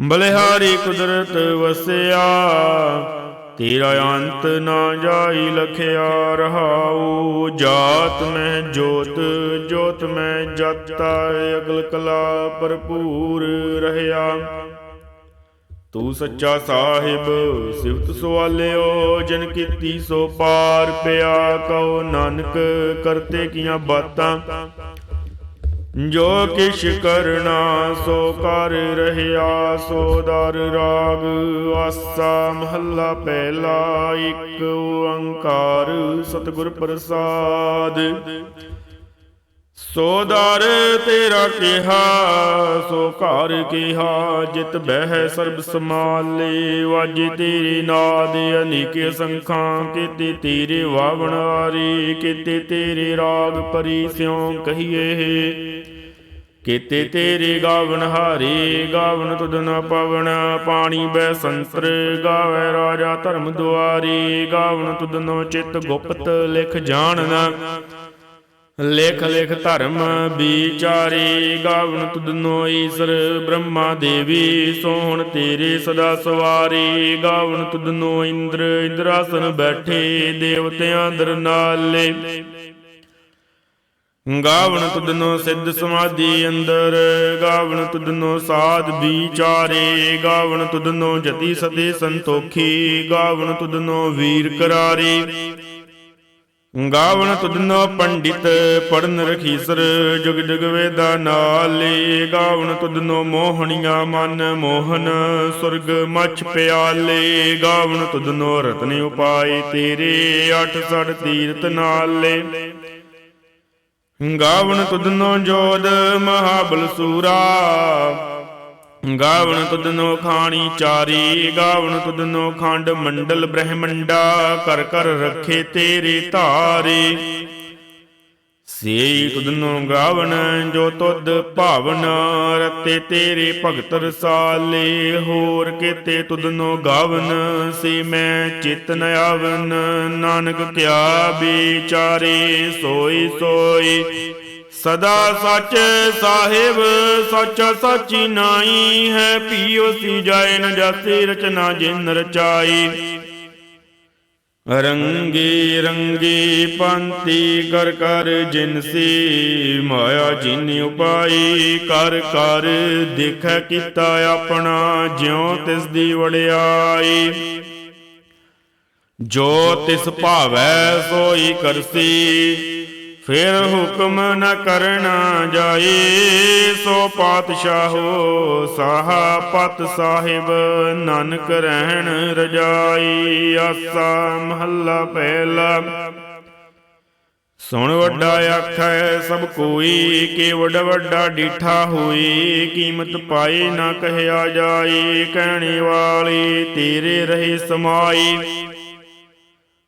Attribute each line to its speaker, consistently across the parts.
Speaker 1: ਬਲਿਹਾਰੀ ਕੁਦਰਤ ਵਸਿਆ, ਤੇਰਾ ਅੰਤ ਨਾ ਜਾਈ ਲਖਿਆ ਰਹਾਉ। ਜਾਤ ਮੈਂ ਜੋਤ ਜੋਤ ਮੈਂ ਜਤਾ, ਅਗਲ ਕਲਾ ਭਰਪੂਰ ਰਹਿਆ। ਤੂੰ ਸੱਚਾ ਸਾਹਿਬ ਸਿਵਤ ਸਵਾਲਿਓ ਜਨ ਕੀਤੀ ਸੋ ਪਾਰ ਪਿਆ। ਕਉ ਨਾਨਕ ਕਰਤੇ ਕੀਆਂ ਬਾਤਾਂ ਜੋ ਕਿਛ ਕਰਨਾ ਸੋ ਕਰ ਰਹਿਆ, ਸੋ ਦਰ ਰਾਗ। ਆਸਾ ਮਹੱਲਾ ਪਹਿਲਾ, ਇੱਕ ਓੰਕਾਰ ਸਤਿਗੁਰ ਪ੍ਰਸਾਦ। ਸੋ ਦਰ ਤੇਰਾ ਕਿਹਾ, ਸੋ ਘਰ ਕਿਹਾ, ਜਿਤ ਬਹਿ ਸਰਬ ਸਮਾਲੇ ਵਾਜੇ ਤੇਰੇ ਨਾਦ ਅਨੇਕੇ ਸੰਖਾਂ, ਕੀਤੇ ਤੇਰੇ ਵਾਵਣਾਰੀ ਕੀਤੇ ਤੇਰੇ ਰਾਗ ਪਰੀ ਸਿਉ ਕਹੀਏ। ਕੀਤੇ ਤੇਰੇ ਗਾਵਨ ਹਾਰੇ, ਗਾਵਨ ਤੁਧ ਨ ਪਵਨ, ਪਾਣੀ ਬੈ ਸੰਤਰ, ਗਾਵੇ ਰਾਜਾ ਧਰਮ ਦੁਆਰੀ, ਗਾਵਨ ਤੁਧ ਨੋ ਚਿਤ ਗੁਪਤ ਲਿਖ ਜਾਣਨ। ਲੇਖ ਲੇਖ ਧਰਮ ਵਿਚਾਰੇ, ਗਾਵਨ ਤੁਧਨੋ ਈਸਰ ਬ੍ਰਹਮਾ ਦੇਵੀ, ਸੋਹਣ ਤੇਰੇ ਸਦਾ ਸਵਾਰੀ, ਗਾਵਨ ਤੁਧਨੋ ਇੰਦਰ, ਇੰਦਰਾਸਨ ਬੈਠੇ, ਦੇਵਤਿਆਂ ਦਰ ਨਾਲੇ। ਗਾਵਨ ਤੁਧਨੋ ਸਿੱਧ ਸਮਾਧੀ ਅੰਦਰ, ਗਾਵਣ ਤੁਧਨੋ ਸਾਧ ਵਿਚਾਰੇ ਗਾਵਨ ਤੁਧਨੋ ਜਤੀ ਸਦੇ ਸੰਤੋਖੀ, ਗਾਵਣ ਤੁਧਨੋ ਵੀਰ ਕਰਾਰੇ। ਗਾਵਣ ਤੁਧਨੋ ਪੰਡਿਤ ਪੜਨ ਰਖੀਸਰ ਜੁਗ ਜੁਗ ਵੇਦਾ ਨਾਲੇ। ਗਾਵਣ ਤੁਧਨੋ ਮੋਹਣੀਆਂ ਮਨ ਮੋਹਨ, ਸੁਰਗ ਮਛ ਪਿਆਲੇ। ਗਾਵਣ ਤੁਧਨੋ ਰਤਨ ਉਪਾਏ ਤੇਰੇ, ਅਠ ਸੜ ਤੀਰਤ ਨਾਲੇ। ਗਾਵਣ ਤੁਧਨੋ ਜੋਦ ਮਹਾਬਲ ਸੂਰਾ। ਗਾਵਣ ਤੁਧਨੋ ਖਾਣੀ ਚਾਰੀ ਗਾਵਣ ਤੁਧਨੋ ਖੰਡ ਮੰਡਲ ਬ੍ਰਹਮੰਡਾ। ਕਰ ਕਰ ਰੱਖੇ ਤੇਰੇ ਧਾਰੇ। ਸੇ ਤੁਧਨੋ ਗਾਵਣ ਜੋ ਤੁਧ ਭਾਵਨ ਰਤੇ ਤੇਰੇ ਭਗਤ ਰਸਾਲੇ, ਹੋਰ ਕੀਤੇ ਤੁਧਨੋ ਗਾਵਨ ਸੇ ਮੈਂ ਚਿਤ ਆਵਨ। ਨਾਨਕ ਕਿਆ ਵਿਚਾਰੇ ਸੋਈ ਸੋਈ, ਸਦਾ ਸੱਚ ਸਾਹਿਬ ਸੱਚਾ ਸਾਚੀ ਨਾਈ ਹੈ, ਪੀਓ ਸੀ ਜਾਏ ਨ ਜਾਤੀ ਰਚਨਾ ਜਿਨ ਰਚਾਈ। ਰੰਗੀ ਰੰਗੀ ਪੰਤੀ ਕਰ ਕਰ ਜਿਨਸੀ ਮਾਇਆ ਜਿਨ ਉਪਾਈ ਕਰ ਕਰ ਦੇਖੈ ਕੀਤਾ ਆਪਣਾ, ਜਿਉ ਤਿਸ ਦੀ ਵੜਿਆਈ ਜੋ ਤਿਸ ਭਾਵੈ ਸੋਈ ਕਰਸੀ ਫਿਰ ਹੁਕਮ ਨ ਕਰਨਾ ਜਾਏ, ਸੋ ਪਾਤਸ਼ਾਹੋ ਸਾਹਾ ਪਤ ਸਾਹਿਬ ਨਾਨਕ ਰਹਿਣ ਰਜਾਈ, ਆਸਾ ਮਹੱਲਾ ਪਹਿਲਾ। ਸੁਣ ਵੱਡਾ ਆਖੈ, ਸਭ ਕੋਈ ਕਿ ਵੱਡ ਵੱਡਾ ਡੀਠਾ ਹੋਈ ਕੀਮਤ ਪਾਏ ਨਾ ਕਹਿਆ ਜਾਏ, ਕਹਿਣੇ ਵਾਲੀ ਤੇਰੇ ਰਹੇ ਸਮਾਈ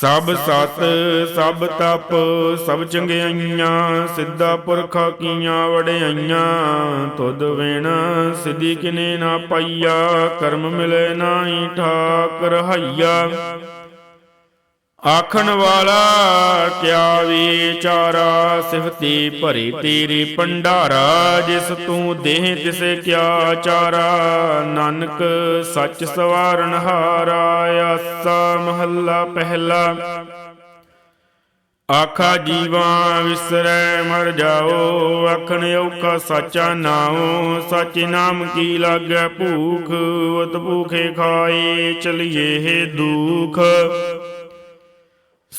Speaker 1: ਸਭ ਸਤ ਸਭ ਤਪ ਸਭ ਚੰਗਿਆਈਆਂ ਸਿੱਧਾ ਪੁਰਖਾ ਕੀਆਂ ਵਡਿਆਈਆਂ। ਤੁਧ ਵੇਣ ਸਿੱਧੀ ਕਿਨੇ ਨਾ ਪਾਈਆ ਕਰਮ ਮਿਲੇ ਨਾਹੀ ਠਾਕ ਰਹਾਈਆ ਆਖਣ ਵਾਲਾ ਕਿਆ ਵਿਚਾਰਾ ਸਿਫਤੀ ਭਰੀ ਤੇਰੀ ਭੰਡਾਰਾ, ਜਿਸ ਤੂੰ ਦੇਹ ਤਿਸੇ ਕਿਆ ਚਾਰਾ। ਨਾਨਕ ਸੱਚ ਸਵਾਰਨ ਹਾਰਾ, ਆਸਾ ਮਹੱਲਾ ਪਹਿਲਾ। ਆਖਾ ਜੀਵਾ ਵਿਸਰੈ, ਮਰ ਜਾਓ, ਆਖਣ ਔਖਾ ਸਾਚਾ ਨਾਉ। ਸੱਚ ਨਾਮ ਕੀ ਲਾਗੈ ਭੂਖ ਉਤ ਭੂਖੇ ਖਾਏ, ਚਲੀਏ ਦੁਖ।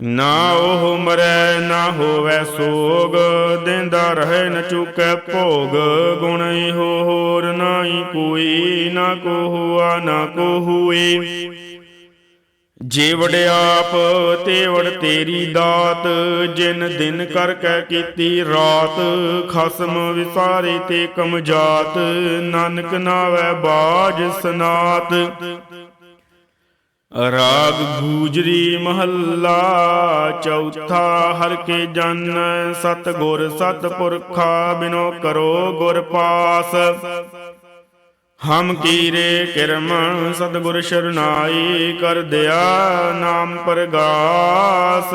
Speaker 1: ਨਾ ਉਹ ਮਰੈ, ਨਾ ਹੋਵੇ ਸੋਗ, ਦਿੰਦਾ ਰਹੇ ਨ ਚੁਕੈ ਭੋਗ। ਗੁਣ ਇਹੋ ਹੋਰ ਨਾਹੀ ਕੋਈ, ਨਾ ਕੋ ਹੁਆ ਨਾ ਕੋ ਹੋਏ ਜੇ ਵਡਿਆਪ ਤੇ ਤੇਰੀ ਦਾਤ, ਜਿਨ ਦਿਨ ਕਰ ਕੈ ਕੀਤੀ ਰਾਤ। ਖਸਮ ਵਿਸਾਰੇ ਤੇ ਕਮਜਾਤ ਨਾਨਕ ਨਾਵੇ ਬਾਜ ਸਨਾਤ। ਰਾਗ ਗੂਜਰੀ ਮਹੱਲਾ, ਚੌਥਾ ਹਰ ਕੇ ਜਨ, ਸਤ ਗੁਰ ਸਤ ਪੁਰਖਾ, ਬਿਨੋ ਕਰੋ ਗੁਰ ਪਾਸ। ਹਮ ਕੀਰੇ ਕਿਰਮ ਸਤਿਗੁਰ ਸ਼ਰਨਾਈ, ਕਰ ਦਿਆ ਨਾਮ ਪ੍ਰਗਾਸ।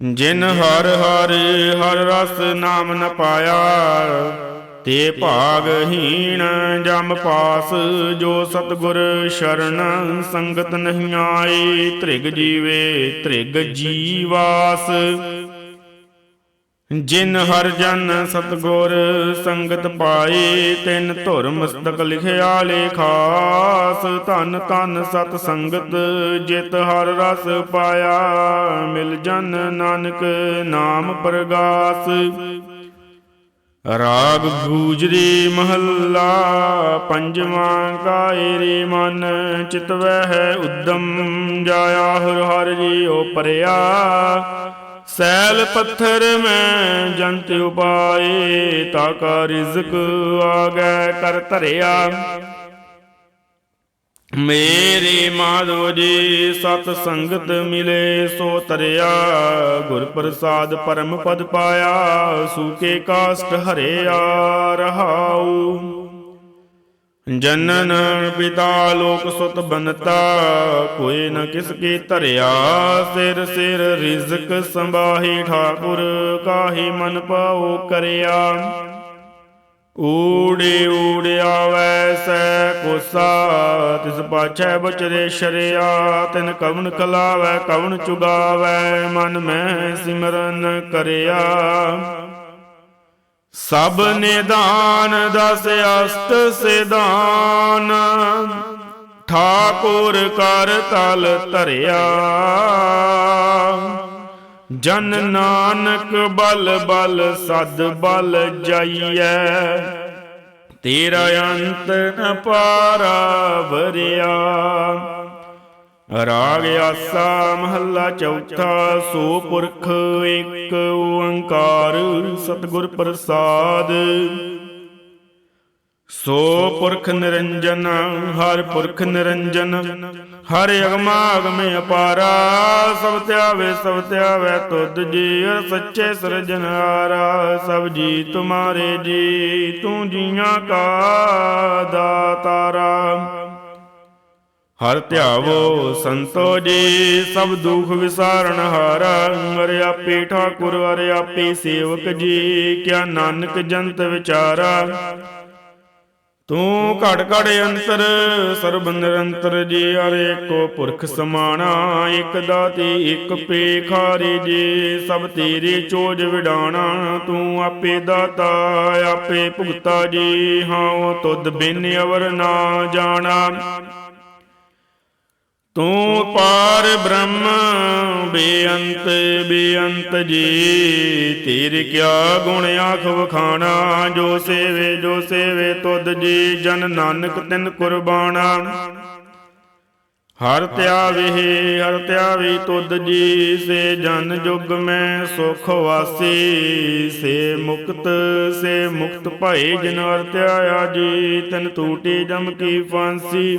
Speaker 1: ਜਿਨ ਹਰ ਹਰ ਹਰ ਰਸ ਨਾਮ ਨ ਪਾਇਆ, ਤੇ ਭਾਗਹੀਣ ਜਮ ਪਾਸ, ਜੋ ਸਤਗੁਰ ਸ਼ਰਨ ਸੰਗਤ ਨਹੀਂ ਆਈ ਤ੍ਰਿਗ ਜੀਵੇ ਤ੍ਰਿਗ ਜੀਵਾਸ। ਜਿਨ ਹਰ ਜਨ ਸਤਗੁਰ ਸੰਗਤ ਪਾਏ ਤਿਨ ਧੁਰ ਮਸਤਕ ਲਿਖਿਆ ਲੇਖਾਸ ਧਨ ਧਨ ਸਤ ਸੰਗਤ ਜਿਤ ਹਰ ਰਸ ਪਾਇਆ, ਮਿਲ ਜਨ ਨਾਨਕ ਨਾਮ ਪ੍ਰਗਾਸ। ਰਾਗ ਗੂਜਰੀ ਮਹੱਲਾ, ਪੰਜਵਾਂ ਕਾਇਰੇ ਮਨ ਚਿਤਵਹਿ ਉਦਮ, ਜਾਇਆ ਹਰ ਹਰ ਜੀਉ ਪਰਿਆ। ਸੈਲ ਪੱਥਰ ਮੈਂ ਜੰਤ ਉਪਾਏ ਤਾ ਕਾ ਰਿਜ਼ਕ ਆਗੈ ਕਰ ਧਰਿਆ। ਮੇਰੇ ਮਾਧੋ ਜੀ, ਸਤ ਸੰਗਤ ਮਿਲੇ, ਸੋ ਤਰਿਆ ਗੁਰ ਪ੍ਰਸਾਦ ਪਰਮ ਪਦ ਪਾਇਆ ਸੂਕੇ ਕਾਸਟ ਹਰਿਆ ਰਹਾਉ। ਜਨਨ ਪਿਤਾ ਲੋਕ ਸੁਤ ਬਨਤਾ, ਕੋਈ ਨ ਕਿਸ ਕੀ ਧਰਿਆ। ਸਿਰ ਸਿਰ ਰਿਜ਼ਕ ਸੰਭਾਹੀ ਠਾਕੁਰ, ਕਾਹੀ ਮਨ ਪਾਉ ਕਰਿਆ। ਊੜੇ ਊੜੇ ਆਵੈ ਸੈ ਕੋਸਾ, ਤਿਸ ਪਾਛੈ ਬਚਰੇ ਸ਼ਰਿਆ। ਤਿਨ ਕਵਨ ਕਲਾਵੈ, ਕਵਨ ਚੁਗਾਵੈ, ਮਨ ਮੈਂ ਸਿਮਰਨ ਕਰਿਆ। ਸਭ ਨਿਦਾਨ ਦਸ ਅਸਤ ਸਿਧਾਨ। ਠਾਕੁਰ ਕਰ ਤਲ ਧਰਿਆ। ਜਨ ਨਾਨਕ ਬਲ ਬਲ, ਸਦ ਬਲ ਜਾਈਐ। ਤੇਰਾ ਅੰਤ ਨ ਪਾਰਾ ਵਰਿਆ। ਰਾਗ ਆਸਾ ਮਹੱਲਾ ਚੌਥਾ ਸੋ ਪੁਰਖ ਇੱਕ ਓੰਕਾਰ ਸਤਿਗੁਰ ਪ੍ਰਸਾਦ। ਸੋ ਪੁਰਖ ਨਿਰੰਜਨ, ਹਰ ਪੁਰਖ ਨਿਰੰਜਨ, ਹਰ ਅਗਮਾ ਅਗਮੇ ਅਪਾਰਾ, ਸਭ ਧਿਆਵੇ ਸਭ ਧਿਆਵੇ ਤੁਧ ਜੀ ਅਰ ਸੱਚੇ ਸਿਰਜਨਹਾਰਾ ਸਭ ਜੀ ਤੁਮਾਰੇ ਜੀ, ਤੂੰ ਜੀਆਂ ਕਾ ਦਾਤਾਰਾ। ਹਰ ਧਿਆਵੋ ਸੰਤੋ ਜੀ, ਸਭ ਦੁਖ ਵਿਸਾਰਨ ਹਾਰਾ ਅਰ ਆਪੇ ਠਾਕੁਰ, ਅਰ ਆਪੇ ਸੇਵਕ ਜੀ, ਕਿਆ ਨਾਨਕ ਜੰਤ ਵਿਚਾਰਾ। ਤੂੰ ਘੜ ਘੜ ਅੰਤਰ, ਸਰਬ ਨਿਰੰਤਰ ਜੀ ਅਰ ਏਕੋ ਪੁਰਖ ਸਮਾਣਾ, ਇਕ ਦਾਤੀ, ਇਕ ਪੇਖਾਰੀ ਜੀ, ਸਭ ਤੇਰੇ ਚੋਜ ਵਿਡਾਣਾ। ਤੂੰ ਆਪੇ ਦਾਤਾ, ਆਪੇ ਭੁਗਤਾ ਜੀ, ਹਾਂ ਤੁਧ ਬਿਨ ਅਵਰ ਨਾ ਜਾਣਾ। ਤੂੰ ਪਾਰ ਬ੍ਰਹਮ, ਬੇਅੰਤ ਬੇਅੰਤ ਜੀ। ਤੇਰੇ ਕਿਆ ਗੁਣ ਆਖ ਵਖਾਣਾ, ਜੋ ਸੇਵੇ ਜੋ ਸੇਵੇ ਤੁਧ ਜੀ। ਜਨ ਨਾਨਕ ਤਿਨ ਕੁਰਬਾਨਾ ਹਰ ਧਿਆਵੇ ਹਰ ਧਿਆਵੇ ਤੁਧ ਜੀ। ਸੇ ਜਨ ਜੁਗ ਮੈਂ ਸੁਖ ਵਾਸੀ। ਸੇ ਮੁਕਤ ਸੇ ਮੁਕਤ ਭਏ ਜਿਨ ਹਰ ਧਿਆਇਆ ਜੀ। ਤਨ ਟੂਟੀ ਜਮ ਕੀ ਫਾਂਸੀ।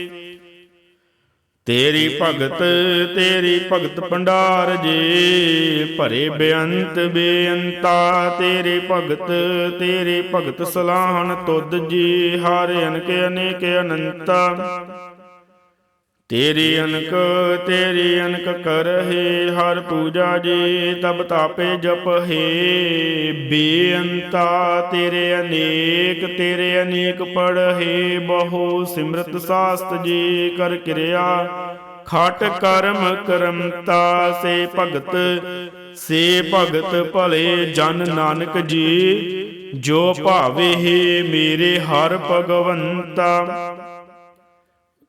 Speaker 1: ਤੇਰੀ ਭਗਤ ਤੇਰੀ ਭਗਤ ਭੰਡਾਰ ਜੀ। ਭਰੇ ਬੇਅੰਤ ਬੇਅੰਤਾ ਤੇਰੇ ਭਗਤ ਤੇਰੇ ਭਗਤ ਸਲਾਹਣ ਤੁਧ ਜੀ। ਹਰ ਅਨਕ ਅਨੇਕ ਅਨੰਤਾ। ਤੇਰੀ ਅਨਕ ਤੇਰੀ ਅਨਕ ਕਰਹਿ, ਹਰ ਪੂਜਾ ਜੀ ਤਬ ਤਾਪੇ ਜਪ ਹੈ ਬੇਅੰਤਾ ਤੇਰੇ ਅਨੇਕ ਤੇਰੇ ਅਨੇਕ ਪੜਹਿ, ਬਹੁ ਸਿਮਰਤ ਸਾਸਤ ਜੀ ਕਰ ਕਿਰਿਆ। ਖਟ ਕਰਮ ਕਰਮਤਾ ਸੇ ਭਗਤ ਸੇ ਭਗਤ ਭਲੇ ਜਨ ਨਾਨਕ ਜੀ। ਜੋ ਭਾਵੇ ਮੇਰੇ ਹਰ ਭਗਵੰਤਾ।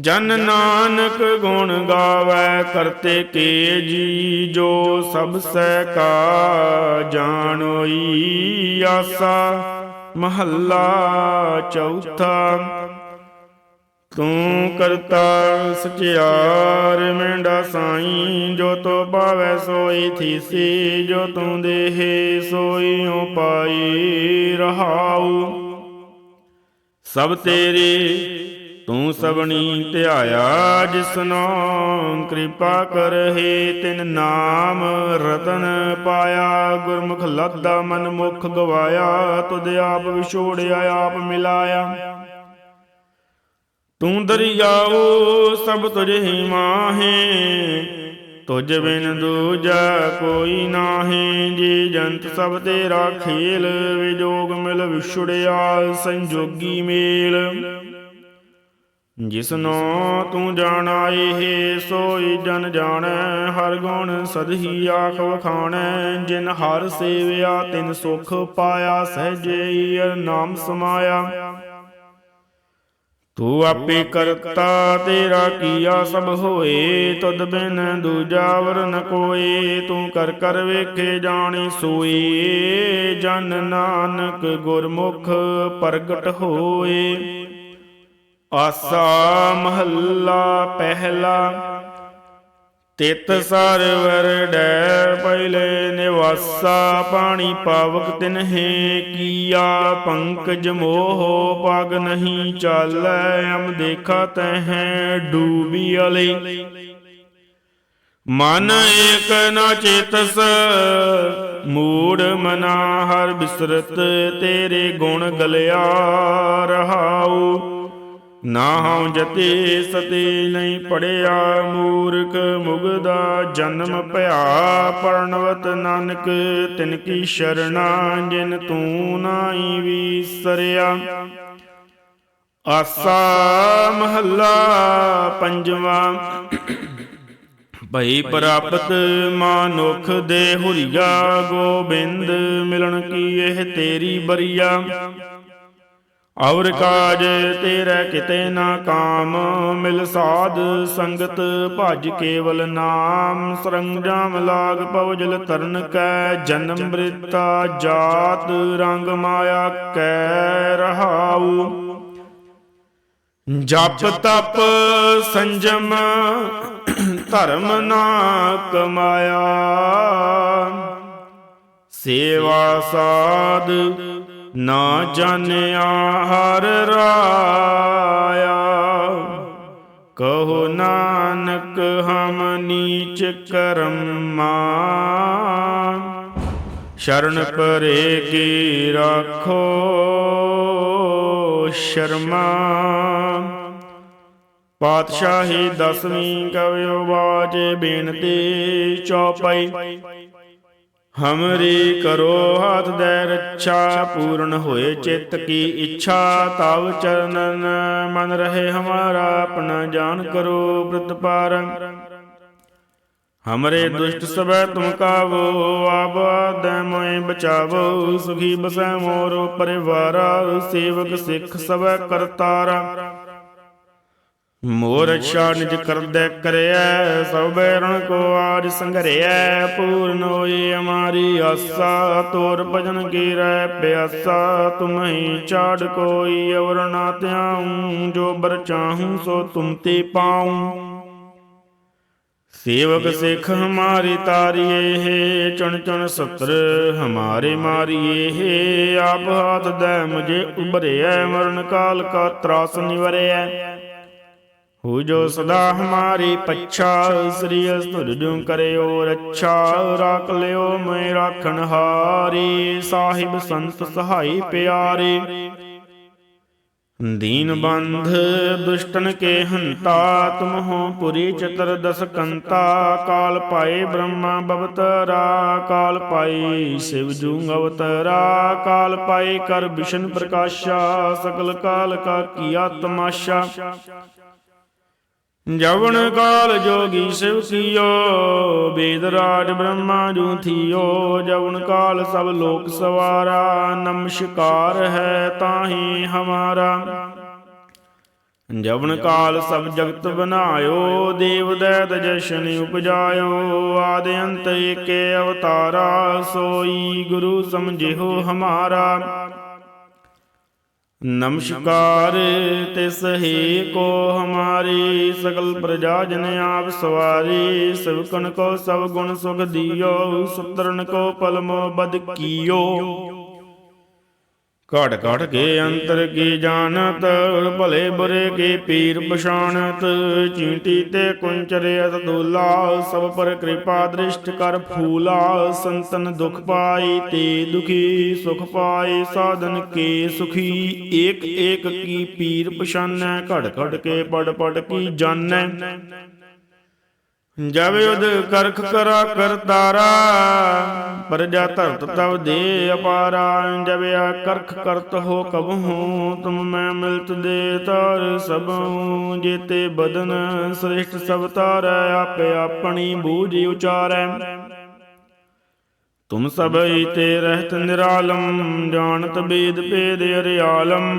Speaker 1: ਜਨ ਨਾਨਕ ਗੁਣ ਗਾਵੇ ਕਰਤੇ ਕੇ ਜੀ ਜੋ ਸਭ ਸਹਿ ਕਾ ਜਾਣੋਈ ਆਸਾ। ਮਹੱਲਾ ਚੌਥਾ, ਤੂੰ ਕਰਤਾ ਸਚਿਆਰ ਮਿੰਡਾ ਸਾਈ, ਜੋ ਤੋ ਭਾਵੈ ਸੋਈ ਥੀਸੀ, ਜੋ ਤੂੰ ਦੇਹੇ ਸੋਈ ਪਾਈ ਰਹਾਉ। ਸਭ ਤੇਰੀ ਤੂੰ ਸਵਣੀ ਧਿਆਇਆ ਜਿਸਨੋ ਕਿਰਪਾ ਕਰਹਿ, ਤਿਨ ਨਾਮ ਰਤਨ ਪਾਇਆ। ਗੁਰਮੁਖ ਲੱਦਾ ਮਨ ਮੁਖ ਗਵਾਇਆ, ਤੁਧ ਆਪ ਵਿਛੋੜਿਆ, ਆਪ ਮਿਲਾਇਆ। ਤੂੰ ਦਰਿਆਉ ਸਭ ਤੁਝ ਹੀ ਮਾਹੇ, ਤੁਝ ਬਿਨ ਦੂਜਾ ਕੋਈ ਨਾਹੀ। ਜੀ ਜੰਤ ਸਭ ਤੇਰਾ ਖੇਲ, ਵਿਜੋਗ ਮਿਲ ਵਿਛੜਿਆ, ਸੰਜੋਗੀ ਮੇਲ। ਜਿਸਨੋ ਤੂੰ ਜਾਣਾਏ ਹੈ, ਸੋਈ ਜਨ ਜਾਣੈ, ਹਰ ਗੁਣ ਸਦਹੀ ਆਖ ਵਖਾਣੈ। ਜਿਨ ਹਰ ਸੇਵਿਆ, ਤਿਨ ਸੁਖ ਪਾਇਆ ਸਹਜੇ ਅਰ ਨਾਮ ਸਮਾਇਆ। ਤੂੰ ਆਪੇ ਕਰਤਾ, ਤੇਰਾ ਕੀਆ ਸਭ ਹੋਏ। ਤੁਧ ਬਿਨ ਦੂਜਾ ਵਰਨ ਕੋਏ। ਤੂੰ ਕਰ ਕਰ ਵੇਖੇ ਜਾਣੀ ਸੋਈ ਜਨ ਨਾਨਕ ਗੁਰਮੁਖ ਪ੍ਰਗਟ ਹੋਏ। ਆਸਾ ਮਹੱਲਾ ਪਹਿਲਾ, ਤਿਤ ਸਰਵਰ ਡੈ ਪਹਿਲੇ ਨਿਵਾਸਾ, ਪਾਣੀ ਪਾਵਕ ਤਿਨਹੇ ਕੀਆ, ਪੰਕਜ ਮੋਹ ਪਗ ਨਹੀਂ ਚਾਲੈ, ਅਮ ਦੇਖਾ ਤਹਿ ਡੂਬੀ ਅਲੀ। ਮਨ ਏਕ ਨ ਚੇਤਸ, ਮੂੜ ਮਨਾ ਹਰ ਬਿਸਰਤ, ਤੇਰੇ ਗੁਣ ਗਲਿਆ ਰਹਾਉ। ਨਾ ਹਉ ਜਤੇ ਸਤੇ ਨਹੀਂ ਪੜਿਆ ਮੂਰਖ ਮੁਗਦਾ ਜਨਮ ਭਇਆ ਪਰਣਵਤ ਨਾਨਕ, ਤਿਨ ਕੀ ਸ਼ਰਣਾ ਜਿਨ ਤੂੰ ਨਾਹੀ ਵਿਸਰਿਆ। ਆਸਾ ਮਹੱਲਾ ਪੰਜਵਾਂ, ਭਈ ਪ੍ਰਾਪਤ ਮਾਨੁਖ ਦੇ ਹੁਰੀਆ ਗੋਬਿੰਦ ਮਿਲਣ ਕੀ ਇਹ ਤੇਰੀ ਬਰੀਆ। ਔਰ ਕਾਜ ਤੇਰੇ ਕਿਤੇ ਨਾ ਕਾਮ ਮਿਲ ਸਾਧ ਸੰਗਤ ਭਜ ਕੇਵਲ ਨਾਮ। ਸਰੰਜਾਮ ਲਾਗ ਪਵਜਲ ਤਰਨ ਕੈ ਜਨਮ ਮ੍ਰਿਤਾ ਜਾਤ ਰੰਗ ਮਾਇਆ ਕੈ ਰਹਾਉ। ਜਪ ਤਪ ਸੰਜਮ ਧਰਮ ਨਾ ਕਮਾਇਆ। ਸੇਵਾ ਸਾਧ ਨਾ ਜਾਣਿਆ ਹਰ ਰਾਇਆ। ਕਹੋ ਨਾਨਕ, ਹਮ ਨੀਚ ਕਰਮਾ ਸ਼ਰਨ ਪਰੇ ਕੀ ਰਾਖੋ ਸ਼ਰਮਾ। ਪਾਤਸ਼ਾਹੀ ਦਸਵੀਂ ਕਵਿਓ ਬਾਜ ਬੇਨਤੀ ਚੌਪਈ। ਹਮਰੀ ਕਰੋ ਹੱਥ ਦੇ ਰੱਛਾ, ਪੂਰਨ ਹੋਏ ਚਿੱਤ ਕੀ ਇੱਛਾ। ਤਵ ਚਰਨਨ ਮਨ ਰਹੇ ਹਮਾਰਾ, ਆਪਣਾ ਜਾਨ ਕਰੋ ਪ੍ਰਤਪਾਰ ਹਮਰੇ ਦੁਸ਼ਟ ਸਭੈ ਤੁਮ ਕਾਵੋ, ਆਪ ਮੋਇ ਬਚਾਵੋ। ਸੁਖੀ ਬਸੈ ਮੋਰ ਪਰਿਵਾਰ, ਸੇਵਕ ਸਿੱਖ ਸਭੈ ਕਰਤਾਰਾ। ਮੋਰ ਰਛਾ ਨਿਜ ਕਰਦੈ ਕਰਿਐ ਸਭ ਬੈਰਣ ਕੋ ਆਜ ਸੰਘਰਿਐ, ਪੂਰਨ ਹੋਈ ਹਮਾਰੀ ਆਸਾ, ਤੋਰ ਭਜਨ ਕੀ ਰਹਿ ਪਿਆਸਾ ਤੁਮਹੀ ਚਾੜ ਕੋਈ ਅਵਰ ਨਾ ਧਿਆਉ, ਜੋ ਬਰ ਚਾਹੂੰ ਸੋ ਤੁਮ ਤੇ ਪਾਉ। ਸੇਵਕ ਸਿੱਖ ਹਮਾਰੀ ਤਾਰੀਏ ਹੈ, ਚੁਣ ਚੁਣ ਸਤਰ ਹਮਾਰੇ ਮਾਰੀਏ ਹੈ, ਆਪ ਹਾਥ ਦੇ ਮੁਝੇ ਉਬਰਿਐ ਮਰਨ ਕਾਲ ਕਾ ਤਰਾਸ ਨਿਵਰਿਐ। ਹੋ ਜੋ ਸਦਾ ਹਮਾਰੀ ਪੱਛਾ, ਸ੍ਰੀ ਅਸਤੁਰ ਜੋ ਕਰਿਓ ਰੱਛਾ, ਰਾਖ ਲਿਓ ਮੈਂ ਰਾਖਣ ਹਾਰੀ, ਸਾਹਿਬ ਸੰਤ ਸਹਾਈ ਪਿਆਰੇ। ਦੀਨ ਬੰਧ ਦੁਸ਼ਟਨ ਕੇ ਹੰਤਾ, ਤੁਮ ਹੋ ਪੁਰੀ ਚਤਰ ਦਸ ਕੰਤਾ, ਕਾਲ ਪਾਏ ਬ੍ਰਹਮਾ ਬਵਤਰਾ, ਕਾਲ ਪਾਏ ਸਿਵ ਜੂੰਗ ਅਵਤਰਾ, ਕਾਲ ਪਾਏ ਕਰ ਵਿਸ਼ਨ ਪ੍ਰਕਾਸ਼ਾ, ਸਕਲ ਕਾਲ ਕਾ ਕੀਆ ਤਮਾਸ਼ਾ। ਜਵਨ ਕਾਲ ਜੋਗੀ ਸਿਵ ਕੀਓ ਬੇਦ ਰਾਜ ਬ੍ਰਹਮਾ ਜੂ ਥੀਓ। ਜਵਨ ਕਾਲ ਸਭ ਲੋਕ ਸਵਾਰਾ, ਨਮਸਕਾਰ ਹੈ ਤਾਹੀ ਹਮਾਰਾ। ਜਵਨ ਕਾਲ ਸਭ ਜਗਤ ਬਨਾਇਓ, ਦੇਵ ਦੈਤ ਜਸ਼ਨ ਉਪਜਾਇਓ। ਆਦ ਅੰਤ ਏਕੇ ਅਵਤਾਰਾ, ਸੋਈ ਗੁਰੂ ਸਮਝਿਓ ਹਮਾਰਾ। ਨਮਸਕਾਰ ਤਿਸ ਹੀ ਕੋ ਹਮਾਰੀ ਸਗਲ ਪ੍ਰਜਾ ਜਨ ਆਪ ਸਵਾਰੀ ਸਵਕਨ ਕੋ ਸਭ ਗੁਣ ਸੁਖ ਦਿਓ, ਸੁਤਰਨ ਕੋ ਪਲਮੋ ਬਦ ਕੀਓ। ਘਟ ਘਟ ਕੇ ਅੰਤਰ ਕੀ ਜਾਣਤ? ਭਲੇ ਬੁਰੇ ਕੀ ਪੀਰ ਪਛਾਣਤ? ਚੀਂਟੀ ਤੇ ਕੁੰਚਰਿਅਤ ਦੁਲਾ ਸਭ ਪਰ ਕਿਰਪਾ ਦ੍ਰਿਸ਼ਟ ਕਰ ਫੂਲਾ। ਸੰਤਨ ਦੁਖ ਪਾਈ ਤੇ ਦੁਖੀ, ਸੁਖ ਪਾਏ ਸਾਧਨ ਕੇ ਸੁਖੀ। ਏਕ ਏਕ ਕੀ ਪੀਰ ਪਛਾਨੈ ਘਟ ਘਟ ਕੇ ਪੜ ਪੜ ਕੀ ਜਾਣੈ। ਜਬ ਯੁਧ ਕਰਖ ਕਰਾ ਕਰਤਾਰਾ ਪ੍ਰਜਾ ਧਰਤ ਤਵ ਦੇ ਅਪਾਰਾ ਜਬ ਆ ਕਰਖ ਕਰਤ ਹੋ ਕਬਹੂ, ਤੁਮ ਮੈਂ ਮਿਲਤ ਦੇ ਤਾਰ ਸਭੂ ਜੇਤੇ ਬਦਨ ਸ੍ਰਿਸ਼ਟ ਸਭ ਤਾਰੈ, ਆਪੇ ਆਪਣੀ ਬੂਝ ਉਚਾਰੈ। ਤੁਮ ਸਭਈ ਤੇ ਰਹਿਤ ਨਿਰਾਲਮ, ਜਾਣਤ ਬੇਦ ਭੇਦ ਅਰਿਆਲਮ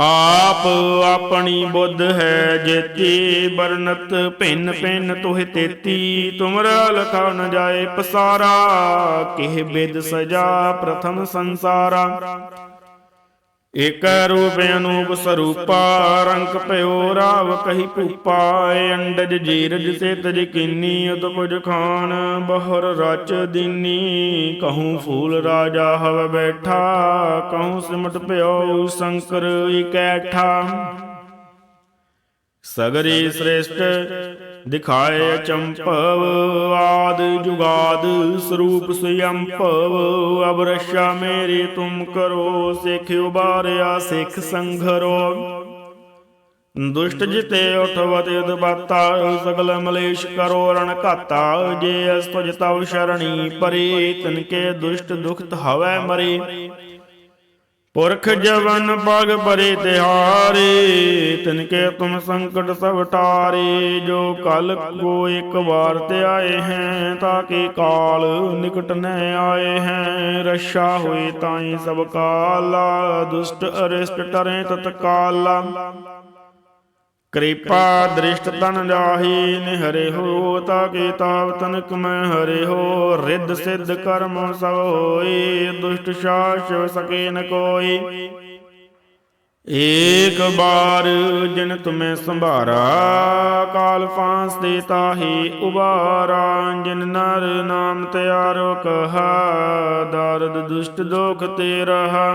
Speaker 1: ਆਪ ਆਪਣੀ ਬੁੱਧ ਹੈ ਜੇਤੀ ਬਰਨਤ ਭਿੰਨ ਭਿੰਨ ਤੋਹਿ ਤੇਤੀ। ਤੁਮਰਾ ਲਖਾ ਨ ਜਾਏ ਪਸਾਰਾ, ਕਿਹ ਬਿਦ ਸਜਾ ਪ੍ਰਥਮ ਸੰਸਾਰਾ। ਏਕ ਰੂਪ ਅਨੂਪ ਸਰੂਪਾ, ਰੰਗ ਭਇਓ ਰਾਵ ਕਹੀ ਭੂਪਾ ਅੰਡਜ ਜੀਰਜ ਸੇ ਤਜ ਕੀਨੀ ਉਤ ਖਾਨ, ਬਹਰ ਰਚ ਦੀਨੀ, ਕਹੂੰ ਫੂਲ ਰਾਜਾ ਹਵ ਬੈਠਾ, ਕਹੂੰ ਸਿਮਟ ਭਇਓ ਸ਼ੰਕਰ ਇਕੈਠਾ ਸਗਰੀ ਸ੍ਰੇਸ਼ਟ ਦਿਖਾਏ ਚੰਪਵ ਆਦ ਜੁਗਾਦ ਸਰੂਪ ਸੁਯੰਪਵ ਅਬ ਰਸ਼ਾ ਮੇਰੀ ਤੁਮ ਕਰੋ ਸਿੱਖ ਉਬਾਰਿਆ ਸਿੱਖ ਸੰਘਰੋ। ਦੁਸ਼ਟ ਜਿਤੇ ਉਠਵਤ ਉਦਬਾਤਾ ਸਗਲ ਮਲੇਸ਼ ਕਰੋ ਰਣ ਘਾਤਾ। ਜੇ ਅਸ ਤੁਜ ਤਵ ਸ਼ਰਣੀ ਪਰੇ ਤਨਕੇ ਦੁਸ਼ਟ ਦੁਖਤ ਹਵੈ ਮਰੇ। ਪੁਰਖ ਜਵਨ ਪਗ ਪਰੇ ਤਿਹਾਰੇ ਤਿਨਕੇ ਤੁਮ ਸੰਕਟ ਸਭ ਟਾਰੇ। ਜੋ ਕਲ ਕੋ ਇੱਕ ਵਾਰ ਤੇ ਆਏ ਹੈ ਤਾਕੇ ਕਾਲ ਨਿਕਟ ਨ ਆਏ ਹੈ। ਰਸ਼ਾ ਹੋਏ ਤਾਈ ਸਭ ਕਾਲਾ ਦੁਸ਼ਟ ਅਰਿਸ਼ਟ ਟਰੇ ਤਤਕਾਲਾ। ਕਿਰਪਾ ਦ੍ਰਿਸ਼ਟ ਤਨ ਜਾਹੀ ਨਿਹਰੇ ਹੋ ਤਾਕੇ ਤਾਵ ਤਨਕ ਮੈਂ ਹਰੇ ਹੋ ਰਿੱਧ ਸਿੱਧ ਕਰਮ ਸਭ ਹੋਏ ਦੁਸ਼ਟ ਸ਼ਾਸ ਸਕੇ ਨ ਕੋਈ ਏਕ ਬਾਰ ਜਿਨ ਤੁਮੇ ਸੰਭਾਰਾ ਕਾਲ ਫਾਂਸ ਦੇ ਤਾਹੀ ਉਬਾਰਾ ਜਿਨ ਨਰ ਨਾਮ ਤਿਆਰੋ ਕਹਾ ਦਰਦ ਦੁਸ਼ਟ ਦੋਖ ਤੇ ਰਹਾ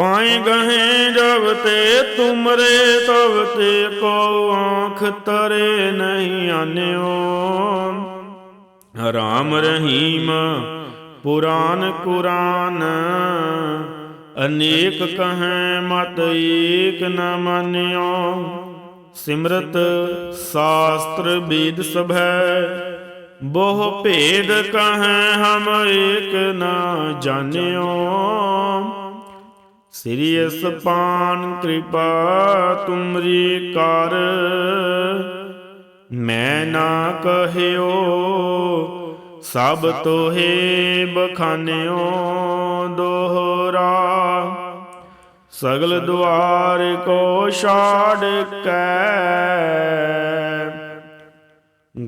Speaker 1: ਪਾਏ ਗਹੇ ਜਬ ਤੇ ਤੁਮਰੇ ਤਬ ਤੇ ਕੋ ਆਂਖ ਤਰੇ ਨਹੀਂ ਆਨਿਓ। ਰਾਮ ਰਹੀਮ, ਪੁਰਾਨ ਕੁਰਾਨ, ਅਨੇਕ ਕਹੈ ਮਤ ਏਕ ਨ ਮਾਨਿਓ। ਸਿਮਰਤ ਸ਼ਾਸਤਰ ਵੇਦ ਸਭੈ, ਬਹੁ ਭੇਦ ਕਹੈ ਹਮ ਏਕ ਨ ਜਾਣਿਓ। ਸ੍ਰੀ ਅਸਪਾਨ ਕਿਰਪਾ ਤੁਮਰੀ ਕਰ। ਮੈਂ ਨਾ ਕਹਿਓ, ਸਭ ਤੋਹੇ ਬਖਾਨਿਓ ਦੋਹਰਾ। ਸਗਲ ਦੁਆਰ ਕੋ ਛਾੜ ਕੈ।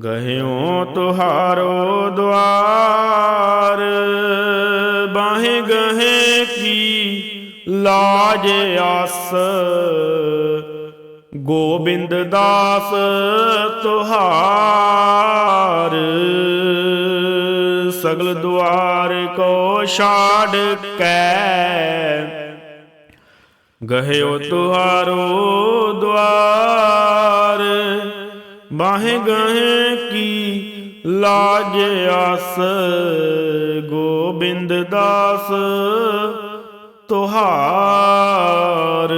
Speaker 1: ਗਹਿਓ ਤੁਹਾਰੋ ਦੁਆਰ, ਬਾਹੇ ਗਹੇ ਕੀ ਲਾਜ ਆਸ। ਗੋਬਿੰਦ ਦਾਸ ਤੁਹਾਰ। ਸਗਲ ਦੁਆਰ ਕੋ ਛਾੜ ਕੈ। ਗਹਿਓ ਤੁਹਾਰੋ ਦੁਆਰ। ਬਾਹੇ ਗਹੇ ਕੀ ਲਾਜ ਆਸ। ਗੋਬਿੰਦ ਦਾਸ ਤੁਹਾਰ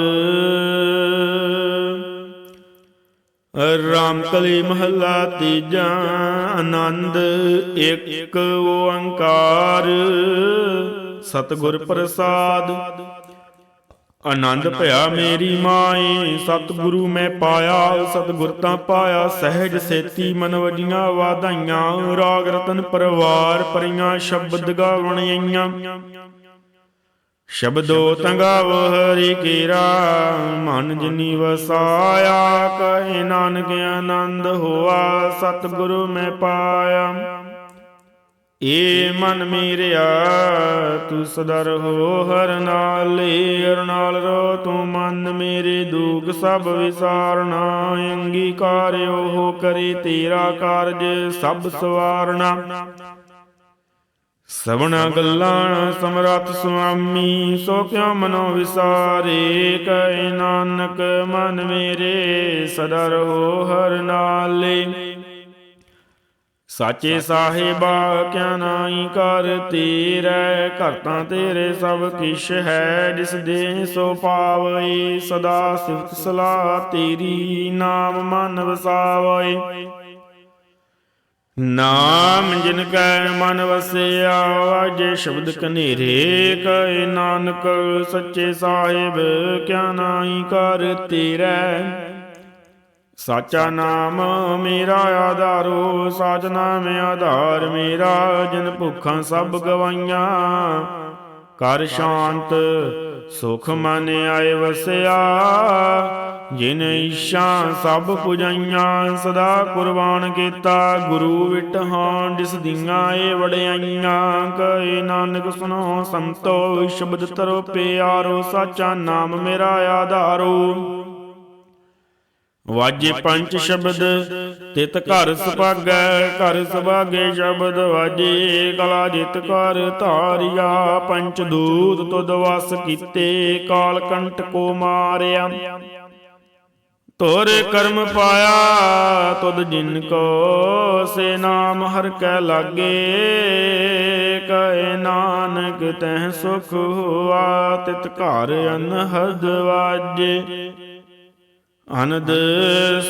Speaker 1: ਰਾਮ ਕਲੀ ਮਹੱਲਾ ਤੀਜਾ ਆਨੰਦ, ਇੱਕ ਓੰਕਾਰ। ਸਤਿਗੁਰ ਪ੍ਰਸਾਦ। ਆਨੰਦ ਭਇਆ ਮੇਰੀ ਮਾਏ ਸਤਿਗੁਰੂ ਮੈਂ ਪਾਇਆ, ਸਤਿਗੁਰ ਤਾਂ ਪਾਇਆ, ਸਹਿਜ ਸੇਤੀ ਮਨ ਵਜੀਆਂ ਵਾਧਾਈਆਂ। ਰਾਗ ਰਤਨ ਪਰਵਾਰ ਪਰੀਆਂ ਸ਼ਬਦ ਗਾਵਣ ਆਈਆਂ। ਸ਼ਬਦੋ ਤੰਗਾਵ ਹਰੀ ਕੀਰਾ, ਮਨ ਜਿਨੀ ਵਸਾਇਆ, ਕਹੇ ਨਾਨਕ ਆਨੰਦ ਹੋਆ, ਸਤਿਗੁਰੂ ਮੈਂ ਪਾਇਆ। ਏ ਮਨ ਮੇਰਿਆ, ਤੂੰ ਸਦਾ ਰਹੋ ਹਰ ਨਾਲੇ, ਹਰ ਨਾਲ ਰੋ ਤੂੰ ਮਨ ਮੇਰੇ ਦੁਖ ਸਭ ਵਿਸਾਰਨਾ ਅੰਗੀਕਾਰਿਓ ਹੋ ਕਰੇ ਤੇਰਾ ਕਾਰਜ ਸਭ ਸਵਾਰਣਾ ਸਵਣਾ ਗੱਲਾਂ ਸਮਰੱਥ ਸੁਆਮੀ, ਸੋ ਕਿਉ ਮਨੋ ਵਿਸਾਰੇ? ਕੈ ਨਾਨਕ, ਮਨ ਮੇਰੇ ਸਦਾ ਰਹੋ ਹਰ ਨਾਲੇ। ਸਾਚੇ ਸਾਹਿਬਾ, ਕਿਆ ਨਾਈ ਕਰ ਤੇਰੇ? ਕਰਤਾ ਤੇਰੇ ਸਭ ਕਿਛ ਹੈ, ਜਿਸ ਦੇ ਸੋ ਪਾਵਈ ਸਦਾ ਸਿਫਤ ਸਲਾਹ ਤੇਰੀ, ਨਾਮ ਮਨ ਵਸਾਵਈ ਨਾਮ ਜਿਨ ਕੈ ਮਨ ਵਸਿਆ, ਜੇ ਸ਼ਬਦ ਕਨੇਰੇ ਕੈ ਨਾਨਕ, ਸੱਚੇ ਸਾਹਿਬ ਕਿਆ ਨਾਈ ਕਰ ਤੇਰੇ। ਸਾਚਾ ਨਾਮ ਮੇਰਾ ਆਧਾਰੋ, ਸਾਚ ਨਾਮ ਆਧਾਰ ਮੇਰਾ, ਜਿਨ ਭੁੱਖਾਂ ਸਭ ਗਵਾਈਆਂ। ਕਰ ਸ਼ਾਂਤ, ਸੁਖ ਮਨ ਆਏ ਵਸਿਆ ਜਿਨ ਈਸ਼ਾ ਸਭ ਪੁਜਾਈਆਂ, ਸਦਾ ਕੁਰਬਾਨ ਕੀਤਾ, ਗੁਰੂ ਵਿਟਹਾਂ ਜਿਸ ਦੀਆਂ ਏ ਵਡਿਆਈਆਂ, ਕਹੇ ਨਾਨਕ ਸੁਨੋ ਸੰਤੋ, ਸ਼ਬਦ ਤਰੋ ਪਿਆਰੋ, ਸਾਚਾ ਨਾਮ ਮੇਰਾ ਆਧਾਰੋ। ਵਾਜੇ ਪੰਜ ਸ਼ਬਦ, ਤਿਤ ਘਰ ਸੁਭਾਗੈ, ਘਰ ਸੁਭਾਗੇ ਸ਼ਬਦ ਵਾਜੇ, ਕਲਾ ਜਿਤ ਕਰ ਧਾਰਿਆ, ਪੰਚ ਦੂਤ ਤੁਧ ਵਸ ਕੀਤੇ, ਕਾਲ ਕੰਟ ਕੋ ਮਾਰਿਆ। ਤੋਰ ਕਰਮ ਪਾਇਆ, ਤੁਧ ਜਿਨ ਕੋ ਸੇ ਨਾਮ ਹਰ ਕੈ ਲਾਗੇ ਕੈ ਨਾਨਕ ਤੈ ਸੁਖ ਹੁਆ, ਤਿਤ ਘਰ ਅਨਹਦ ਵਾਜੇ। ਅਨੰਦ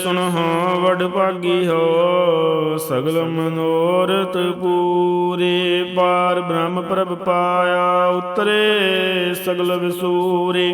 Speaker 1: ਸੁਨਹੁ ਵਡ ਭਾਗੀ ਹੋ, ਸਗਲ ਮਨੋਰਥ ਪੂਰੇ। ਪਾਰ ਬ੍ਰਹਮ ਪ੍ਰਭ ਪਾਇਆ, ਉਤਰੇ ਸਗਲ ਵਿਸੂਰੇ।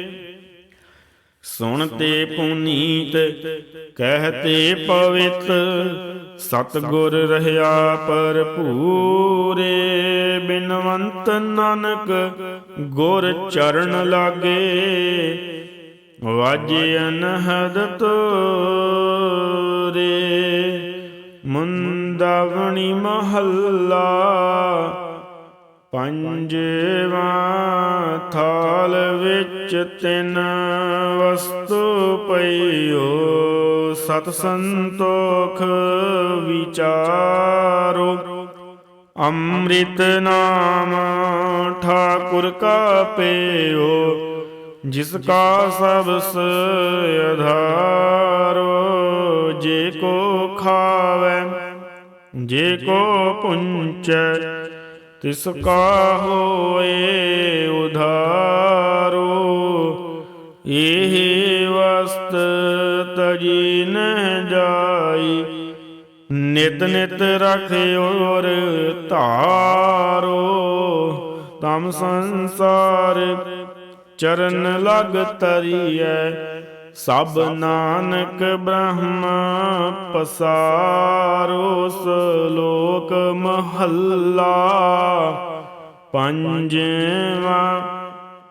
Speaker 1: ਸੁਣਤੇ ਪੁਨੀਤ ਕਹਤੇ ਪਵਿੱਤ, ਸਤਗੁਰ ਰਹਾ ਭਰਪੂਰੇ, ਬਿਨਵੰਤ ਨਾਨਕ ਗੁਰ ਚਰਨ ਲਾਗੇ, ਵਾਜੇ ਅਨਹਦ ਤੋਰੇ, ਮੁੰਦਾਵਣੀ ਮਹੱਲਾ ਪੰਜਵਾਂ ਥਾਲ ਵਿੱਚ ਤਿੰਨ ਵਸਤੂ ਪਈਓ ਸਤ ਸੰਤੋਖ ਵਿਚਾਰੋ। ਅੰਮ੍ਰਿਤ ਨਾਮ ਠਾਕੁਰ ਕਾ ਪੇਓ, ਜਿਸ ਕਾ ਸਬਸ ਆਧਾਰੋ ਜੇ ਕੋ ਖਾਵੇ, ਜੇ ਕੋ ਪੁੰਚੈ ਤਿਸ ਕਾ ਹੋਏ ਉਧਾਰੋ, ਇਹ ਵਸਤ ਤਜੀ ਨ ਜਾਈ। ਨਿਤ ਨਿਤ ਰਖਿਓਰ ਧਾਰੋ, ਤਮ ਸੰਸਾਰ ਚਰਨ ਲਗ ਤਰੀਐ। ਸਭ ਨਾਨਕ ਬ੍ਰਹਮ ਪਸਾਰੋ ਸਲੋਕ ਮਹੱਲਾ। ਪੰਜਵਾ,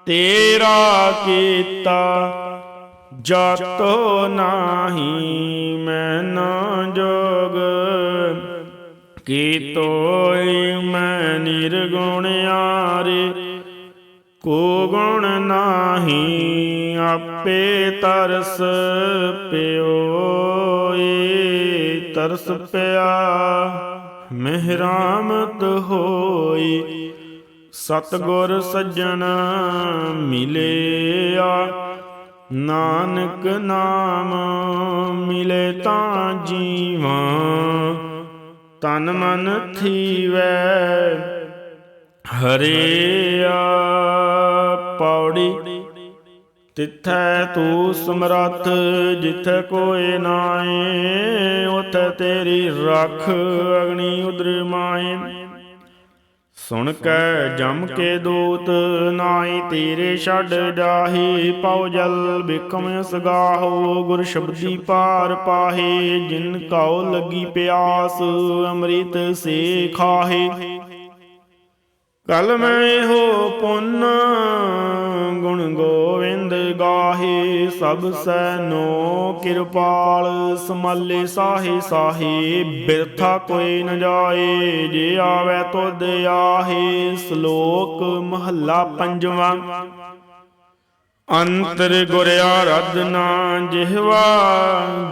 Speaker 1: ਤੇਰਾ ਕੀਤਾ ਜਾਤੋ ਨਾਹੀ ਮੈਂ ਨਾ ਜੋਗ। ਕੀ ਤੋਈ ਮੈਂ ਨਿਰਗੁਣਿਆਰੇ ਕੋ ਗੁਣ ਨਾਹੀ ਆਪੇ ਤਰਸ ਪਿਓਈ, ਤਰਸ ਪਿਆ। ਮਿਹਰਾਮਤ ਹੋਈ, ਸਤਗੁਰ ਸੱਜਣ ਮਿਲਿਆ। ਨਾਨਕ ਨਾਮ ਮਿਲੇ ਤਾਂ ਜੀਵਾਂ, ਤਨ ਮਨ ਥੀਵੈ, ਹਰਿਆ। ਪੌੜੀ ਤਿੱਥੈ ਤੂ ਸਮਰੱਥ, ਜਿੱਥੈ ਕੋਏ ਨਾਏ ਉਥੈ ਤੇਰੀ ਰੱਖ ਅਗਨੀ ਉਦਰ ਮਾਏ ਸੁਣ ਕੈ ਜਮ ਕੇ ਦੂਤ ਨਾਈ ਤੇਰੇ ਛੱਡ ਜਾਹੀ ਪਉ ਜਲ ਬਿਕਮ ਸਗਾਹੋ, ਗੁਰ ਸ਼ਬਦੀ ਪਾਰ ਪਾਹੇ, ਜਿਨ ਕਉ ਲੱਗੀ ਪਿਆਸ, ਅੰਮ੍ਰਿਤ ਸੇ ਖਾਹੇ। ਕਲ ਮੈਂ ਹੋ ਪੁੰਨ, ਗੁਣ ਗੋਵਿੰਦ ਗਾਹੇ, ਸਭ ਸੈਨੋ ਕਿਰਪਾਲ, ਸਮਾਲੇ ਸਾਹੇ ਸਾਹੇ, ਬਿਰਥਾ ਕੋਈ ਨ ਜਾਏ, ਜੇ ਆਵੇ ਤੁਧ ਆਹੇ, ਸ਼ਲੋਕ ਮਹੱਲਾ ਪੰਜਵਾਂ। ਅੰਤਰ ਗੁਰ ਆਰਾਧਨਾ ਜਿਹਵਾ,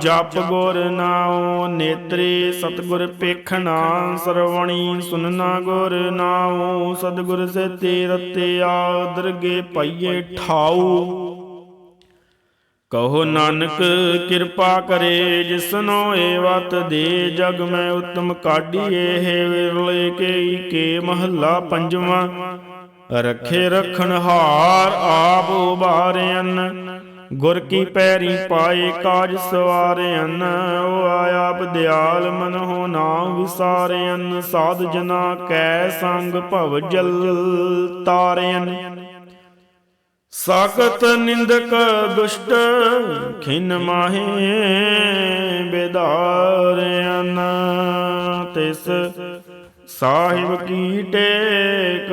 Speaker 1: ਜਪ ਗੁਰ ਨਾਉ, ਨੇਤਰੇ ਸਤਗੁਰ ਪੇਖਣਾ ਸਰਵਣੀ ਸੁਨਣਾ ਗੁਰ ਨਾਉ, ਸਤਗੁਰ ਸੇਤੇ ਰਤਿਆ ਦਰਗੇ ਪਈਏ ਠਾਉ। ਕਹੋ ਨਾਨਕ, ਕਿਰਪਾ ਕਰੇ ਜਿਸਨੋ ਵਤ ਦੇ, ਜਗ ਮੈਂ ਉਤਮ ਕਾਢੀਏ ਹੈ ਵਿਰਲੇ ਕੇ ਕੇ ਮਹੱਲਾ ਪੰਜਵਾਂ। ਰਖੇ ਰਖਣ ਹਾਰ ਆਪ ਉਬਾਰਿਆਨ ਗੁਰ ਕੀ ਪੈਰੀ ਪਾਏ ਕਾਜ ਸਵਾਰਿਆਨ ਉਹ ਆਇਆ ਬਦਿਆਲ ਮਨ ਹੋ ਨਾਮ ਵਿਸਾਰਿਆਨ ਸਾਧ ਜਨਾ ਕੈ ਸੰਗ ਭਵ ਜਲ ਤਾਰਿਆਨ ਸਾਕਤ ਨਿੰਦਕ ਦੁਸ਼ਟ, ਖਿਨ ਮਾਹੇ ਬੇਦਾਰਿਆਨ ਤਿਸ ਸਾਹਿਬ ਕੀ ਟੇਕ